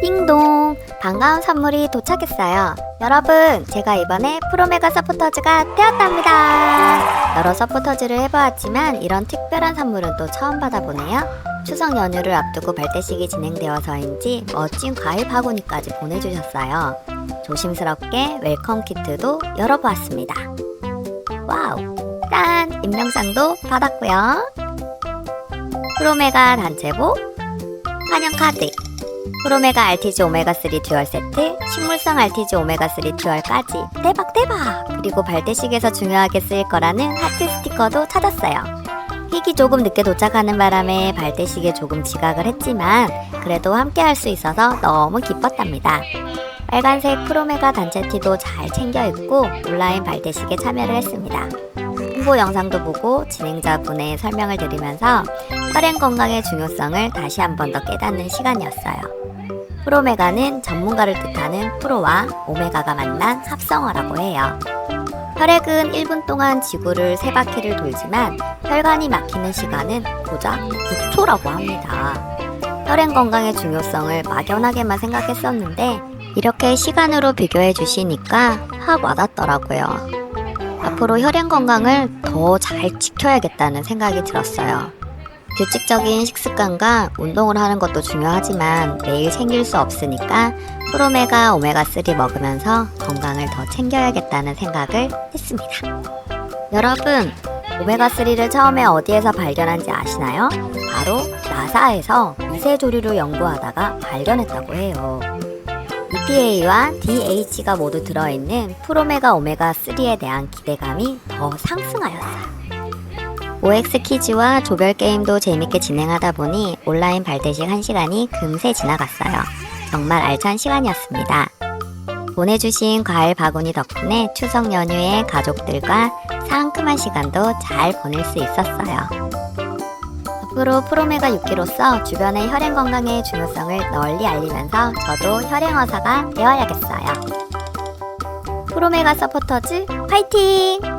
띵동! 반가운 선물이 도착했어요. 여러분, 제가 이번에 프로메가 서포터즈가 되었답니다. 여러 서포터즈를 해보았지만 이런 특별한 선물은 또 처음 받아보네요. 추석 연휴를 앞두고 발대식이 진행되어서인지 멋진 과일 바구니까지 보내주셨어요. 조심스럽게 웰컴 키트도 열어보았습니다. 와우! 짠! 임명상도 받았고요. 프로메가 단체복, 환영 카드, 프로메가 RTG 오메가3 듀얼 세트, 식물성 RTG 오메가3 듀얼까지 대박 대박! 그리고 발대식에서 중요하게 쓰일 거라는 하트 스티커도 찾았어요. 픽이 조금 늦게 도착하는 바람에 발대식에 조금 지각을 했지만 그래도 함께 할 수 있어서 너무 기뻤답니다. 빨간색 프로메가 단체 티도 잘 챙겨 입고 온라인 발대식에 참여를 했습니다. 홍보 영상도 보고 진행자분의 설명을 들으면서 혈행 건강의 중요성을 다시 한 번 더 깨닫는 시간이었어요. 프로메가는 전문가를 뜻하는 프로와 오메가가 만난 합성어라고 해요. 혈액은 1분 동안 지구를 세 바퀴를 돌지만 혈관이 막히는 시간은 고작 9초라고 합니다. 혈행 건강의 중요성을 막연하게만 생각했었는데 이렇게 시간으로 비교해 주시니까 확 와닿더라고요. 앞으로 혈행 건강을 더 잘 지켜야겠다는 생각이 들었어요. 규칙적인 식습관과 운동을 하는 것도 중요하지만 매일 챙길 수 없으니까 프로메가 오메가3 먹으면서 건강을 더 챙겨야겠다는 생각을 했습니다. 여러분, 오메가3를 처음에 어디에서 발견한지 아시나요? 바로 나사에서 미세 조류를 연구하다가 발견했다고 해요. EPA와 DH가 모두 들어있는 프로메가 오메가3에 대한 기대감이 더 상승하였어요. OX 퀴즈와 조별 게임도 재밌게 진행하다 보니 온라인 발대식 1시간이 금세 지나갔어요. 정말 알찬 시간이었습니다. 보내주신 과일 바구니 덕분에 추석 연휴에 가족들과 상큼한 시간도 잘 보낼 수 있었어요. 앞으로 프로메가 6기로서 주변의 혈행 건강의 중요성을 널리 알리면서 저도 혈행어사가 되어야겠어요. 프로메가 서포터즈 화이팅!